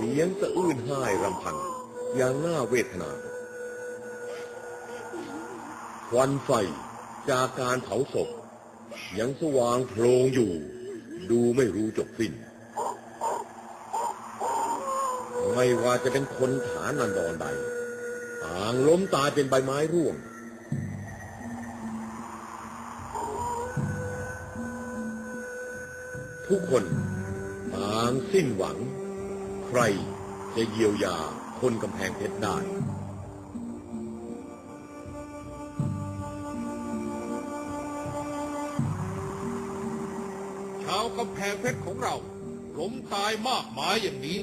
เสียงสะอื้นไห้รำพัน อย่างน่าเวทนา ควันไฟจากการเผาศพ ยังสว่างโพลงอยู่ ดูไม่รู้จบสิ้น ไม่ว่าจะเป็นคนฐานันดรใดต่างล้มตายเป็นใบไม้ร่วงทุกคนต่างสิ้นหวัง ใครจะเยียวยาคนกำแพงเพชรได้ชาวกำแพงเพชรของเราล้มตายมากมายอย่างนี้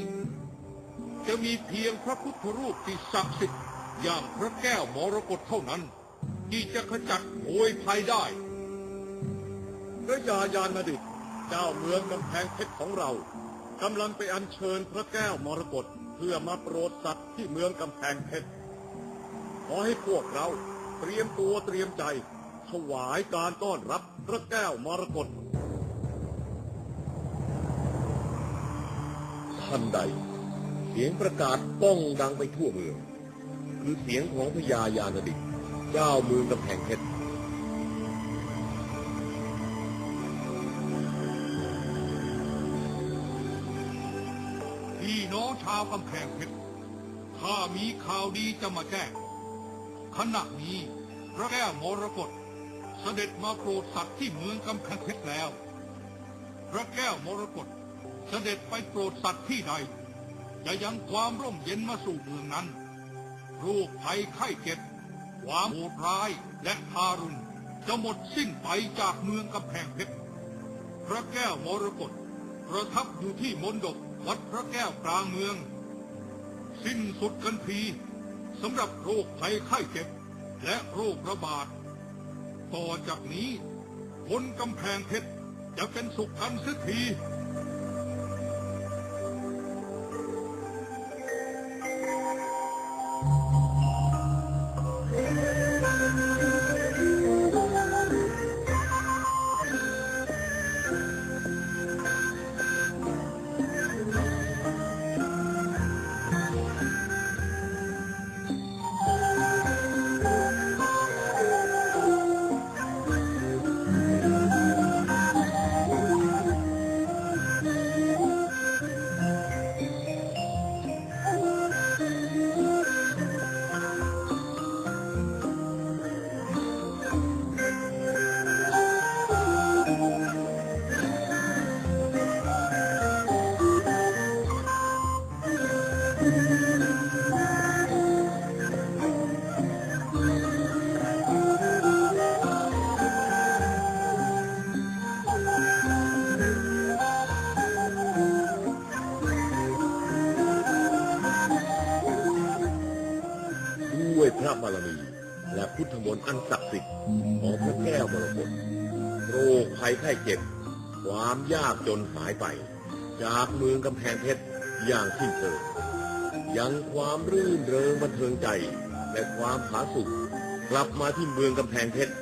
จะมีเพียงพระพุทธรูปที่ศักดิ์สิทธิ์อย่างพระแก้วมรกตเท่านั้น ที่จะขจัดโวยภัยได้พระยายานดิตเจ้าเมืองกำแพงเพชรของเรา กำลังไปอัญเชิญพระแก้วมรกตเพื่อมาโปรดสัตว์ที่เมืองกำแพงเพชรขอให้พวกเราเตรียมตัวเตรียมใจ ถวายการต้อนรับพระแก้วมรกตทันใด เสียงประกาศก้องดังไปทั่วเมือง คือเสียงของพญายานดิตเจ้าเมืองกำแพงเพชร ชาวกำแพงเพชรถ้ามีข่าวดีจะมาแจ้งขณะนี้พระแก้วมรกตเสด็จมาโปรดสัตว์ที่เมืองกำแพงเพชรแล้ว พระแก้วมรกตเสด็จไปโปรดสัตว์ที่ใด จะยังความร่มเย็นมาสู่เมืองนั้นโรคภัยไข้เจ็บความโหดร้ายและทารุณจะหมดสิ้นไปจากเมืองกำแพงเพชร พระแก้วมรกตประทับอยู่ที่มณฑป วัดพระแก้วกลางเมือง สิ้นสุดกันทีสำหรับโรคภัยไข้เจ็บ และโรคระบาด ต่อจากนี้คนกำแพงเพชรจะเป็นสุขกันสักที บารมี และพุทธมนต์อันศักดิ์สิทธิ์ของพระแก้วมรกตโรคภัยไข้เจ็บ ความยากจนหายไป จากเมืองกำแพงเพชรอย่างสิ้นเชิงยังความรื่นเริงบันเทิงใจ และความผาสุกกลับมาที่เมืองกำแพงเพชร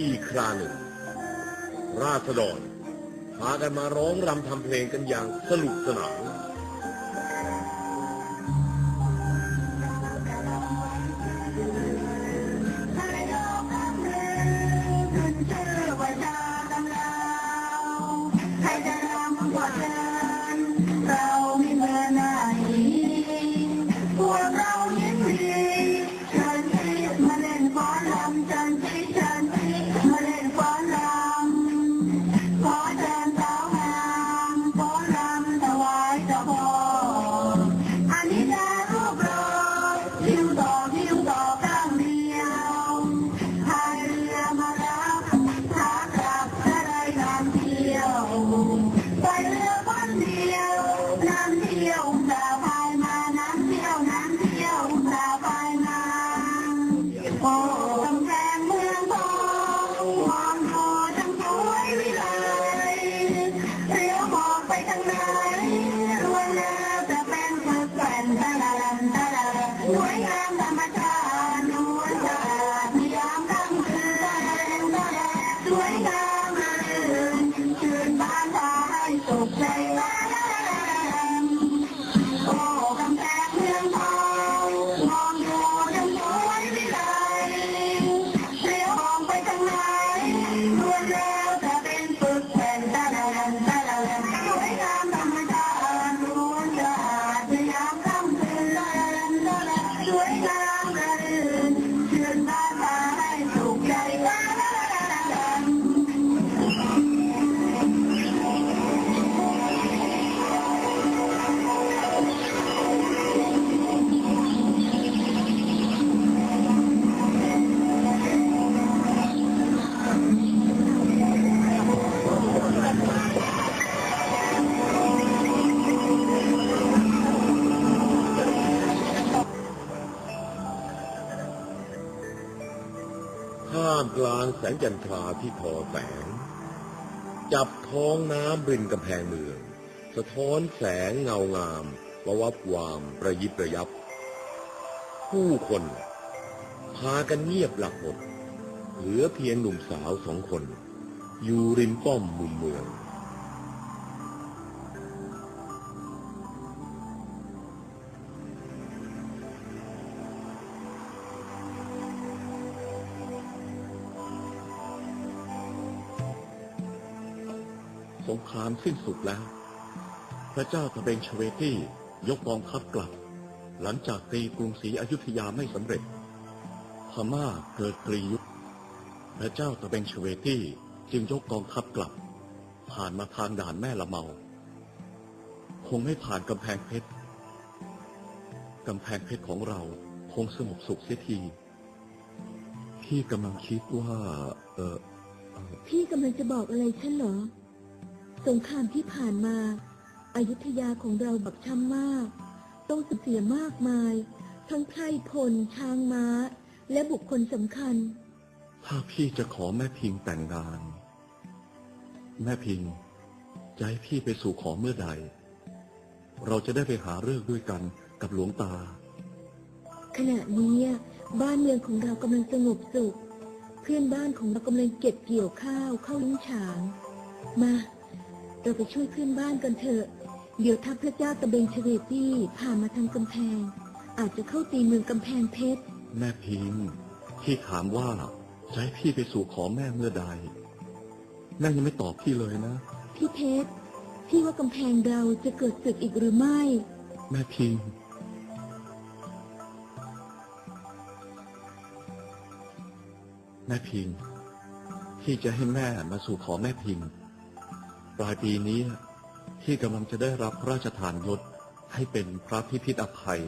อีกคราหนึ่ง ราษฎรพากันมาร้องรำทำเพลงกันอย่างสนุกสนานางแสงจันทราที่ทอแสง จับท้องน้ำริมกำแพงเมือง สะท้อนแสงเงางามประวับวามประยิบประยับ ผู้คนพากันเงียบหลับหมดเหลือเพียงหนุ่มสาวสองคน อยู่ริมป้อมมุมเมือง ครามสิ้นสุดแล้ว พระเจ้าตะเบงชเวตี้ยกกองทัพกลับ หลังจากตีกรุงศรีอยุธยาไม่สำเร็จ พม่าเกิดกรียุทธพระเจ้าตะเบงชเวตี้จึงยกกองทัพกลับ ผ่านมาทางด่านแม่ละเมา คงไม่ผ่านกำแพงเพชรกำแพงเพชรของเราคงสงบสุขเสียทีพี่กำลังคิดว่า เออ พี่กำลังจะบอกอะไรฉันเหรอ สงครามที่ผ่านมาอายุทยาของเราบักช้ำมาก ต้องสูญเสียมากมาย ทั้งไพร่พล ช้างม้า และบุคคลสำคัญ ถ้าพี่จะขอแม่พิงแต่งงาน แม่พิงจะให้พี่ไปสู่ขอเมื่อใด เราจะได้ไปหาเรื่องด้วยกันกับหลวงตา ขณะนี้บ้านเมืองของเรากำลังสงบสุข เพื่อนบ้านของเรากำลังเก็บเกี่ยวข้าวเข้าลิ้นฉาง มา เราไปช่วยเพื่อนบ้านกันเถอะ เดี๋ยวทัพพระเจ้าตะเบงเฉวตี้ผ่านมาทางกำแพง อาจจะเข้าตีเมืองกำแพงเพชร แม่พิงพี่ถามว่าจะให้พี่ไปสู่ขอแม่เมื่อใด แม่ยังไม่ตอบพี่เลยนะ พี่เพชร พี่ว่ากำแพงเราจะเกิดศึกอีกหรือไม่ แม่พิงแม่พิงพี่จะให้แม่มาสู่ขอแม่พิง ปลายปีนี้พี่กำลังจะได้รับพระราชทานยศให้เป็นพระพิพิธอภัย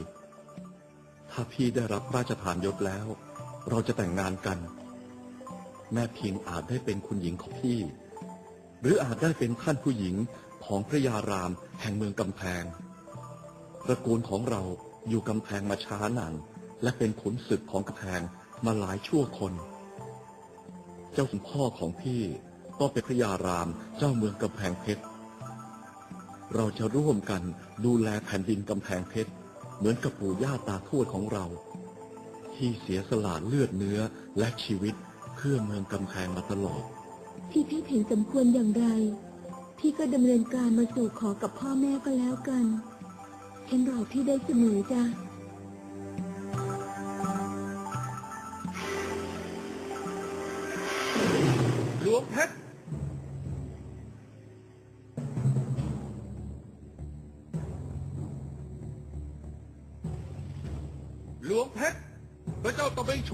ถ้าพี่ได้รับพระราชทานยศแล้ว เราจะแต่งงานกัน แม่พิงอาจได้เป็นคุณหญิงของพี่ หรืออาจได้เป็นท่านผู้หญิงของพระยารามแห่งเมืองกำแพงตระกูลของเราอยู่กำแพงมาช้านานและเป็นขุนศึกของกำแพงมาหลายชั่วคน เจ้าคุณพ่อของพี่ ก็เป็นพระยารามเจ้าเมืองกำแพงเพชร เราจะร่วมกันดูแลแผ่นดินกำแพงเพชร เหมือนกับปู่ย่าตาทวดของเรา ที่เสียสละเลือดเนื้อและชีวิตเพื่อเมืองกำแพงมาตลอดพี่เพชรเห็นสมควรอย่างไร พี่ก็ดำเนินการมาสู่ขอกับพ่อแม่ก็แล้วกันฉันรอพี่ได้เสมอจ้ะหลวงเพชร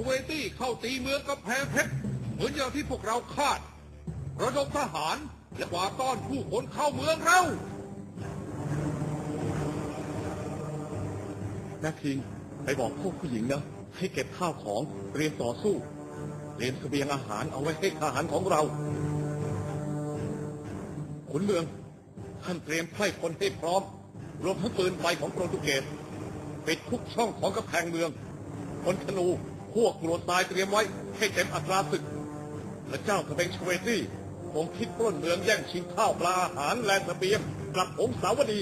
เจ้าตะเวตี้เข้าตีเมืองกำแพงเพชรเหมือนอย่างที่พวกเราคาด ระดมทหารและกวาดต้อนผู้คนเข้าเมืองเราแม่พิงไปบอกพวกผู้หญิงนะ ให้เก็บข้าวของเตรียมต่อสู้เตรียมเสบียงอาหารเอาไว้ให้ทหารของเราขุนเมืองท่านเตรียมไพร่พลให้พร้อม รวมทั้งปืนไฟของโปรตุเกสปิดทุกช่องของกำแพงเมืองคนธนู พวกกรวดตายเตรียมไว้ให้เต็มอัตราศึก และเจ้าสเบงชเวตี้คงคิดปล้นเมืองแย่งชิงข้าวปลาอาหารและเสบียงกลับองสาวดี